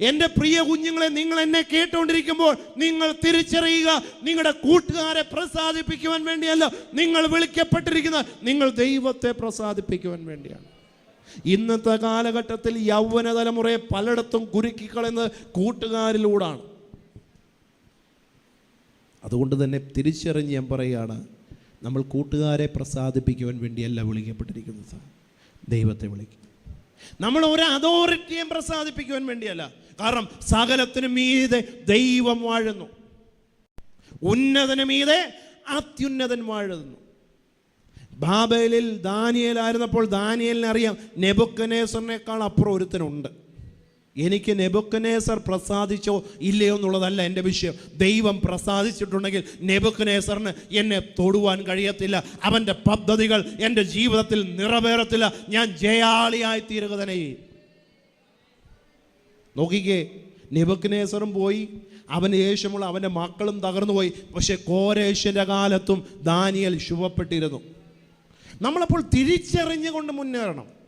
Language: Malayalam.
എന്റെ പ്രിയ കുഞ്ഞുങ്ങളെ നിങ്ങൾ എന്നെ കേട്ടുകൊണ്ടിരിക്കുമ്പോൾ നിങ്ങൾ തിരിച്ചറിയുക നിങ്ങളുടെ കൂട്ടുകാരെ പ്രസാദിപ്പിക്കുവാൻ വേണ്ടിയല്ല നിങ്ങൾ വിളിക്കപ്പെട്ടിരിക്കുന്നത്. നിങ്ങൾ ദൈവത്തെ പ്രസാദിപ്പിക്കുവാൻ വേണ്ടിയാണ്. ഇന്നത്തെ കാലഘട്ടത്തിൽ യൗവന തലമുറയെ പലയിടത്തും കുരുക്കിക്കളയുന്നത് കൂട്ടുകാരിലൂടാണ്. അതുകൊണ്ട് തന്നെ തിരിച്ചറിഞ്ഞ് ഞാൻ പറയുകയാണ് നമ്മൾ കൂട്ടുകാരെ പ്രസാദിപ്പിക്കുവാൻ വേണ്ടിയല്ല വിളിക്കപ്പെട്ടിരിക്കുന്നത് ദൈവത്തെ വിളിക്കും. നമ്മൾ ഒരു അതോറിറ്റിയും പ്രസാദിപ്പിക്കുവാൻ വേണ്ടിയല്ല. കാരണം സകലത്തിനും മീതെ ദൈവം വാഴുന്നു. ഉന്നതന് മീതെ അത്യുന്നതൻ വാഴുന്നു. ബാബേലിൽ ദാനിയലായിരുന്നപ്പോൾ ദാനിയലിനറിയാം നെബുക്കനേസറിനേക്കാൾ അപ്പുറം ഒരുത്തനുണ്ട്. എനിക്ക് നെബുക്കനേസർ പ്രസാദിച്ചോ ഇല്ലയോ എന്നുള്ളതല്ല എന്റെ വിഷയം. ദൈവം പ്രസാദിച്ചിട്ടുണ്ടെങ്കിൽ നെബുക്കനേസറിന് എന്നെ തൊടുവാൻ കഴിയത്തില്ല. അവന്റെ പദ്ധതികൾ എന്റെ ജീവിതത്തിൽ നിറവേറത്തില്ല. ഞാൻ ജയാളിയായി തീരുക തന്നെ നോക്കിക്കേ നെബുക്കനേസറും പോയി. അവന് ശേഷമുള്ള അവന്റെ മക്കളും തകർന്നു പോയി. പക്ഷെ കോരേശ്വന്റെ കാലത്തും ദാനിയൽ ശുഭപ്പെട്ടിരുന്നു. നമ്മളപ്പോൾ തിരിച്ചറിഞ്ഞുകൊണ്ട് മുന്നേറണം.